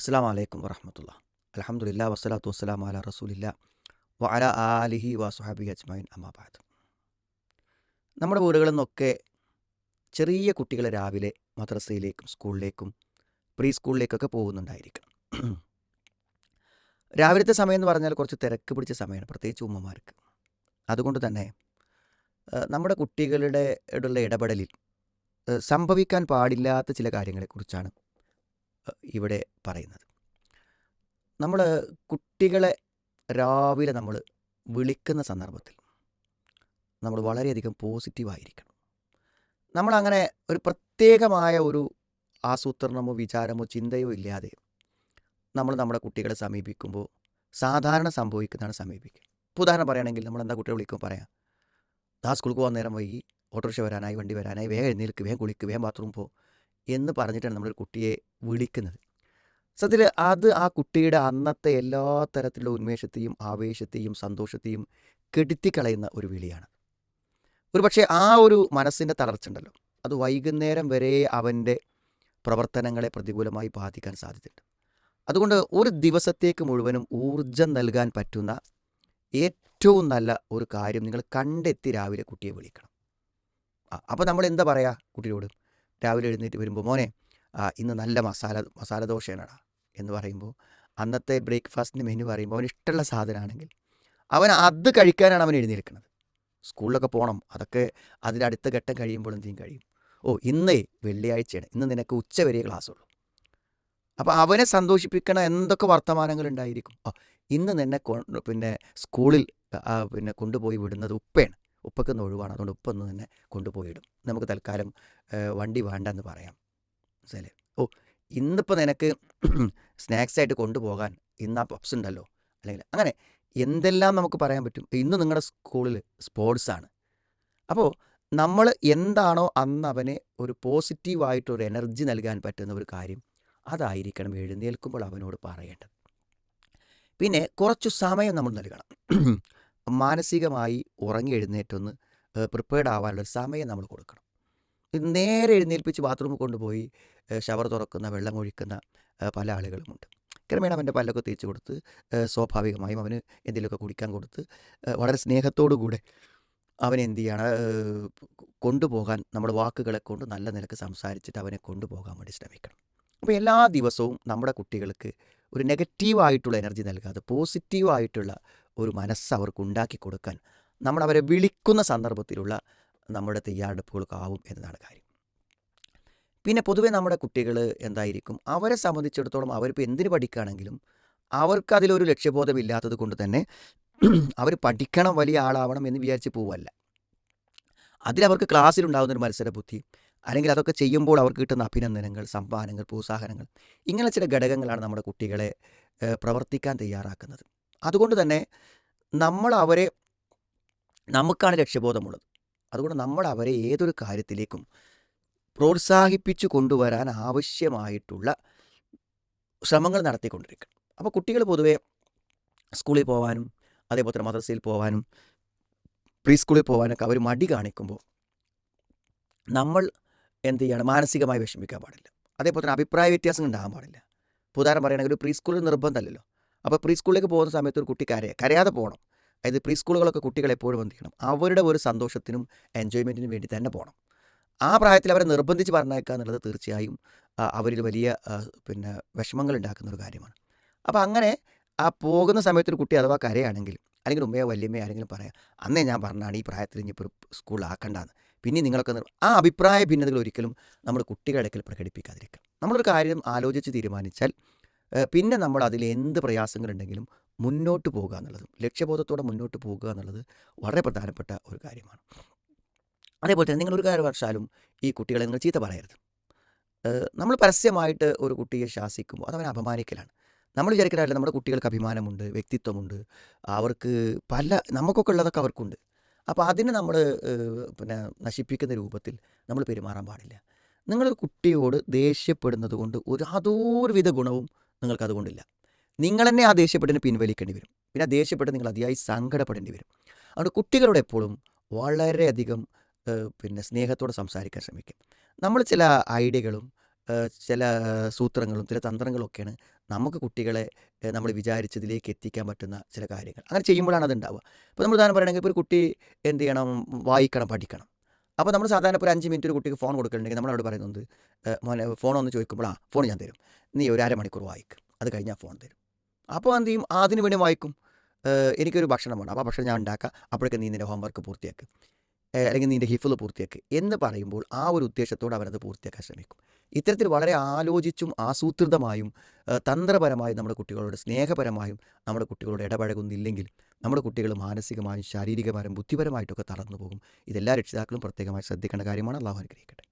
അസ്സാം വലൈക്കും വറഹമത്തുള്ള. അലഹമുല്ല വസ്സലാത്തു വസ്സലാം അല റസൂലില്ല വഅല ആലിഹി വസുഹാബി അജ്മൈൻ അമാബാദ് നമ്മുടെ വീടുകളിൽ നിന്നൊക്കെ ചെറിയ കുട്ടികൾ രാവിലെ മദ്രസയിലേക്കും സ്കൂളിലേക്കും പ്രീ സ്കൂളിലേക്കൊക്കെ പോകുന്നുണ്ടായിരിക്കണം. രാവിലത്തെ സമയം എന്ന് പറഞ്ഞാൽ കുറച്ച് തിരക്ക് പിടിച്ച സമയമാണ് പ്രത്യേകിച്ച് ഉമ്മമാർക്ക്. അതുകൊണ്ട് തന്നെ നമ്മുടെ കുട്ടികളുടെ ഇടപെടലിൽ സംഭവിക്കാൻ പാടില്ലാത്ത ചില കാര്യങ്ങളെക്കുറിച്ചാണ് ഇവിടെ പറയുന്നത്. നമ്മൾ കുട്ടികളെ രാവിലെ നമ്മൾ വിളിക്കുന്ന സന്ദർഭത്തിൽ നമ്മൾ വളരെയധികം പോസിറ്റീവായിരിക്കണം. നമ്മളങ്ങനെ ഒരു പ്രത്യേകമായ ഒരു ആസൂത്രണമോ വിചാരമോ ചിന്തയോ ഇല്ലാതെ നമ്മൾ നമ്മുടെ കുട്ടികളെ സമീപിക്കുമ്പോൾ സാധാരണ സംഭവിക്കുന്നതാണ് സമീപിക്കുക. ഇപ്പോൾ ഉദാഹരണം പറയുകയാണെങ്കിൽ നമ്മൾ എന്താ കുട്ടിയെ വിളിക്കുമ്പോൾ പറയാം ദാ സ്കൂളിൽ പോകാൻ നേരം വൈകി ഓട്ടോറിക്ഷ വരാനായി വണ്ടി വരാനായി വേഗം എഴുന്നേൽക്ക് വേഗം കുളിക്ക് വേഗം ബാത്റൂം പോ. എന്ന് പറഞ്ഞിട്ടാണ് നമ്മളൊരു കുട്ടിയെ വിളിക്കുന്നത്. സത്യത്തിൽ അത് ആ കുട്ടിയുടെ അന്നത്തെ എല്ലാ തരത്തിലുള്ള ഉന്മേഷത്തെയും ആവേശത്തെയും സന്തോഷത്തെയും കെടുത്തിക്കളയുന്ന ഒരു വിളിയാണ്. ഒരു പക്ഷേ ആ ഒരു മനസ്സിന്റെ തളർച്ച ഉണ്ടല്ലോ. അത് വൈകുന്നേരം വരെ അവന്റെ പ്രവർത്തനങ്ങളെ പ്രതികൂലമായി ബാധിക്കാൻ സാധ്യതയുണ്ട്. അതുകൊണ്ട് ഒരു ദിവസത്തേക്ക് മുഴുവനും ഊർജം നൽകാൻ പറ്റുന്ന ഏറ്റവും നല്ല ഒരു കാര്യം നിങ്ങൾ കണ്ടെത്തി രാവിലെ കുട്ടിയെ വിളിക്കണം. അപ്പോൾ നമ്മൾ എന്താ പറയുക കുട്ടിയോട്? രാവിലെ എഴുന്നേറ്റ് വരുമ്പോൾ മോനെ ഇന്ന് നല്ല മസാല മസാല ദോശയാണടാ എന്ന് പറയുമ്പോൾ അന്നത്തെ ബ്രേക്ക്ഫാസ്റ്റിന്റെ മെനു പറയുമ്പോൾ അവന് ഇഷ്ടമുള്ള സാധനമാണെങ്കിൽ അവൻ അത് കഴിക്കാനാണ് അവൻ എഴുന്നേൽക്കുന്നത് സ്കൂളിലൊക്കെ പോകണം അതൊക്കെ അതിന്റെ അടുത്ത ഘട്ടം കഴിയുമ്പോൾ എന്തെങ്കിലും കഴിയും. ഓ ഇന്നേ വെള്ളിയാഴ്ചയാണ്. ഇന്ന് നിനക്ക് ഉച്ച വരെ ക്ലാസ് ഉള്ളൂ അപ്പോൾ അവനെ സന്തോഷിപ്പിക്കണ എന്തൊക്കെ വർത്തമാനങ്ങൾ ഉണ്ടായിരിക്കും? ഓ ഇന്ന് നിന്നെ പിന്നെ സ്കൂളിൽ പിന്നെ കൊണ്ടുപോയി വിടുന്നത് ഉപ്പയാണ്. ഉപ്പക്കൊന്ന് ഒഴിവാണ്. അതുകൊണ്ട് ഉപ്പൊന്ന് തന്നെ കൊണ്ടുപോയിടും. നമുക്ക് തൽക്കാലം വണ്ടി വേണ്ടെന്ന് പറയാം. മനസ്സിലെ ഓ ഇന്നിപ്പോൾ നിനക്ക് സ്നാക്സ് ആയിട്ട് കൊണ്ടുപോകാൻ ഇന്ന് ആ പപ്സ് ഉണ്ടല്ലോ? അല്ലെങ്കിൽ അങ്ങനെ എന്തെല്ലാം നമുക്ക് പറയാൻ പറ്റും? ഇന്ന് നിങ്ങളുടെ സ്കൂളിൽ സ്പോർട്സ് ആണ് അപ്പോൾ നമ്മൾ എന്താണോ അന്ന് അവനെ ഒരു പോസിറ്റീവായിട്ടൊരു എനർജി നൽകാൻ പറ്റുന്ന ഒരു കാര്യം അതായിരിക്കണം എഴുന്നേൽക്കുമ്പോൾ അവനോട് പറയേണ്ടത്. പിന്നെ കുറച്ചു സമയം നമ്മൾ നൽകണം. മാനസികമായി ഉറങ്ങി എഴുന്നേറ്റൊന്ന് പ്രിപ്പയർഡ് ആവാനുള്ള സമയം നമ്മൾ കൊടുക്കണം. നേരെ എഴുന്നേൽപ്പിച്ച് ബാത്റൂമിൽ കൊണ്ടുപോയി ഷവർ തുറക്കുന്ന വെള്ളം ഒഴിക്കുന്ന പല ആളുകളുമുണ്ട്. ക്രമേണ അവന്റെ പല്ലൊക്കെ തേച്ച് കൊടുത്ത് സ്വാഭാവികമായും അവന് എന്തെങ്കിലുമൊക്കെ കുടിക്കാൻ കൊടുത്ത് വളരെ സ്നേഹത്തോടു കൂടെ അവനെ എന്ത് ചെയ്യണം കൊണ്ടുപോകാൻ നമ്മുടെ വാക്കുകളെ കൊണ്ട് നല്ല നിലയ്ക്ക് സംസാരിച്ചിട്ട് അവനെ കൊണ്ടുപോകാൻ വേണ്ടി ശ്രമിക്കണം. അപ്പോൾ എല്ലാ ദിവസവും നമ്മുടെ കുട്ടികൾക്ക് ഒരു നെഗറ്റീവായിട്ടുള്ള എനർജി നൽകാതെ പോസിറ്റീവായിട്ടുള്ള ഒരു മനസ്സ് അവർക്ക് ഉണ്ടാക്കി കൊടുക്കാൻ നമ്മൾ അവരെ വിളിക്കുന്ന സന്ദർഭത്തിലുള്ള നമ്മുടെ തയ്യാറെടുപ്പുകൾക്കാവും എന്നതാണ് കാര്യം. പിന്നെ പൊതുവെ നമ്മുടെ കുട്ടികൾ എന്തായിരിക്കും? അവരെ സംബന്ധിച്ചിടത്തോളം അവരിപ്പോൾ എന്തിന് പഠിക്കുകയാണെങ്കിലും അവർക്ക് അതിലൊരു ലക്ഷ്യബോധമില്ലാത്തത് കൊണ്ട് തന്നെ അവർ പഠിക്കണം വലിയ ആളാവണം എന്ന് വിചാരിച്ച് പോവല്ല അതിലവർക്ക് ക്ലാസ്സിലുണ്ടാകുന്ന ഒരു മത്സര ബുദ്ധി അല്ലെങ്കിൽ അതൊക്കെ ചെയ്യുമ്പോൾ അവർക്ക് കിട്ടുന്ന അഭിനന്ദനങ്ങൾ സമ്മാനങ്ങൾ പ്രോത്സാഹനങ്ങൾ ഇങ്ങനെ ചില ഘടകങ്ങളാണ് നമ്മുടെ കുട്ടികളെ പ്രവർത്തിക്കാൻ തയ്യാറാക്കുന്നത്. അതുകൊണ്ട് തന്നെ നമ്മൾ അവരെ നമുക്കാണ് ലക്ഷ്യബോധമുള്ളത്. അതുകൊണ്ട് നമ്മൾ അവരെ ഏതൊരു കാര്യത്തിലേക്കും പ്രോത്സാഹിപ്പിച്ചു കൊണ്ടുവരാൻ ആവശ്യമായിട്ടുള്ള ശ്രമങ്ങൾ നടത്തിക്കൊണ്ടിരിക്കണം. അപ്പോൾ കുട്ടികൾ പൊതുവേ സ്കൂളിൽ പോകാനും അതേപോലെ തന്നെ മദ്രസയിൽ പോകാനും പ്രീ സ്കൂളിൽ പോകാനൊക്കെ അവർ മടി കാണിക്കുമ്പോൾ നമ്മൾ എന്ത് ചെയ്യണം? മാനസികമായി വിഷമിക്കാൻ പാടില്ല. അതേപോലെ തന്നെ അഭിപ്രായ വ്യത്യാസം ഉണ്ടാകാൻ പാടില്ല. ഉദാഹരണം പറയുകയാണെങ്കിൽ ഒരു പ്രീ സ്കൂളിൽ നിർബന്ധമല്ലല്ലോ. അപ്പോൾ പ്രീ സ്കൂളിലേക്ക് പോകുന്ന സമയത്ത് ഒരു കുട്ടി കരയ കരയാതെ പോകണം അതായത് പ്രീ സ്കൂളുകളൊക്കെ കുട്ടികൾ എപ്പോഴും എന്ത് ചെയ്യണം? അവരുടെ ഒരു സന്തോഷത്തിനും എൻജോയ്മെന്റിനും വേണ്ടി തന്നെ പോകണം ആ പ്രായത്തിൽ അവരെ നിർബന്ധിച്ച് പറഞ്ഞേക്കുക എന്നുള്ളത് തീർച്ചയായും അവരിൽ വലിയ പിന്നെ വിഷമങ്ങൾ ഉണ്ടാക്കുന്ന ഒരു കാര്യമാണ്. അപ്പോൾ അങ്ങനെ ആ പോകുന്ന സമയത്ത് ഒരു കുട്ടി അഥവാ കരയാണെങ്കിൽ അല്ലെങ്കിൽ ഉമ്മയോ വല്യമ്മയോ ആരെങ്കിലും പറയാം അന്നേ ഞാൻ പറഞ്ഞാണ് ഈ പ്രായത്തിൽ ഇനിയിപ്പോൾ ഒരു സ്കൂളിലാക്കണ്ടെന്ന് പിന്നെ നിങ്ങളൊക്കെ ആ അഭിപ്രായ ഭിന്നതകൾ ഒരിക്കലും നമ്മൾ കുട്ടികളുടെ ഇടയ്ക്കൽ പ്രകടിപ്പിക്കാതിരിക്കുക. നമ്മളൊരു കാര്യം ആലോചിച്ച് തീരുമാനിച്ചാൽ പിന്നെ നമ്മൾ അതിൽ എന്ത് പ്രയാസങ്ങളുണ്ടെങ്കിലും മുന്നോട്ട് പോകുക എന്നുള്ളത് ലക്ഷ്യബോധത്തോടെ മുന്നോട്ട് പോകുക എന്നുള്ളത് വളരെ പ്രധാനപ്പെട്ട ഒരു കാര്യമാണ്. അതേപോലെ തന്നെ നിങ്ങളൊരു കാരണവശാലും ഈ കുട്ടികളെ നിങ്ങൾ ചീത്ത പറയരുത്. നമ്മൾ പരസ്യമായിട്ട് ഒരു കുട്ടിയെ ശാസിക്കുമ്പോൾ അതവനെ അപമാനിക്കലാണ്. നമ്മൾ വിചാരിക്കാറില്ല നമ്മുടെ കുട്ടികൾക്ക് അഭിമാനമുണ്ട് വ്യക്തിത്വമുണ്ട് അവർക്ക് പല നമുക്കൊക്കെ ഉള്ളതൊക്കെ അവർക്കുണ്ട്. അപ്പോൾ അതിനെ നമ്മൾ പിന്നെ നശിപ്പിക്കുന്ന രൂപത്തിൽ നമ്മൾ പെരുമാറാൻ പാടില്ല. നിങ്ങളൊരു കുട്ടിയോട് ദേഷ്യപ്പെടുന്നത് കൊണ്ട് ഒരു യാതൊരുവിധ ഗുണവും നിങ്ങൾക്ക് അതുകൊണ്ടില്ല നിങ്ങൾ തന്നെ ആ ദേഷ്യപ്പെട്ടതിന് പിൻവലിക്കേണ്ടി വരും. പിന്നെ ആ ദേഷ്യപ്പെട്ട് നിങ്ങൾ അതിയായി സങ്കടപ്പെടേണ്ടി വരും. അതുകൊണ്ട് കുട്ടികളോട് എപ്പോഴും വളരെയധികം പിന്നെ സ്നേഹത്തോടെ സംസാരിക്കാൻ ശ്രമിക്കും നമ്മൾ ചില ഐഡിയകളും ചില സൂത്രങ്ങളും ചില തന്ത്രങ്ങളൊക്കെയാണ് നമുക്ക് കുട്ടികളെ നമ്മൾ വിചാരിച്ചതിലേക്ക് എത്തിക്കാൻ പറ്റുന്ന ചില കാര്യങ്ങൾ. അങ്ങനെ ചെയ്യുമ്പോഴാണ് അത് ഉണ്ടാവുക ഇപ്പോൾ നമ്മൾ ഉദാഹരണം പറയുകയാണെങ്കിൽ ഇപ്പോൾ ഒരു കുട്ടി എന്ത് ചെയ്യണം? വായിക്കണം, പഠിക്കണം. അപ്പോൾ നമ്മൾ സാധാരണ ഒരു അഞ്ച് മിനിറ്റ് ഒരു കുട്ടിക്ക് ഫോൺ കൊടുക്കണമെങ്കിൽ നമ്മളവിടെ പറയുന്നത് മോനെ ഫോൺ ഒന്ന് ചോദിക്കുമ്പോൾ ആ ഫോൺ ഞാൻ തരും. നീ ഒരു അരമണിക്കൂർ വായിക്കും അത് കഴിഞ്ഞാൽ ഫോൺ തരും. അപ്പോൾ എന്ത് ചെയ്യും അതിന് വേണ്ടി വായിക്കും. എനിക്കൊരു ഭക്ഷണം വേണം. അപ്പോൾ ഭക്ഷണം ഞാൻ ഉണ്ടാക്കാം. അപ്പോഴേക്കും നീ നിന്റെ ഹോംവർക്ക് പൂർത്തിയാക്ക്. അല്ലെങ്കിൽ നിന്റെ ഹിഫ്ള് പൂർത്തിയാക്കുക എന്ന് പറയുമ്പോൾ ആ ഒരു ഉദ്ദേശത്തോടെ അവനത് പൂർത്തിയാക്കാൻ ശ്രമിക്കും. ഇത്തരത്തിൽ വളരെ ആലോചിച്ചും ആസൂത്രിതമായും തന്ത്രപരമായും നമ്മുടെ കുട്ടികളോട് സ്നേഹപരമായും നമ്മുടെ കുട്ടികളോട് ഇടപഴകുന്നില്ലെങ്കിൽ നമ്മുടെ കുട്ടികൾ മാനസികമായും ശാരീരികമായും ബുദ്ധിപരമായിട്ടൊക്കെ തളർന്നു പോകും. ഇതെല്ലാ രക്ഷിതാക്കളും പ്രത്യേകമായി ശ്രദ്ധിക്കേണ്ട കാര്യമാണ്. അള്ളാഹു അനുഗ്രഹിക്കട്ടെ.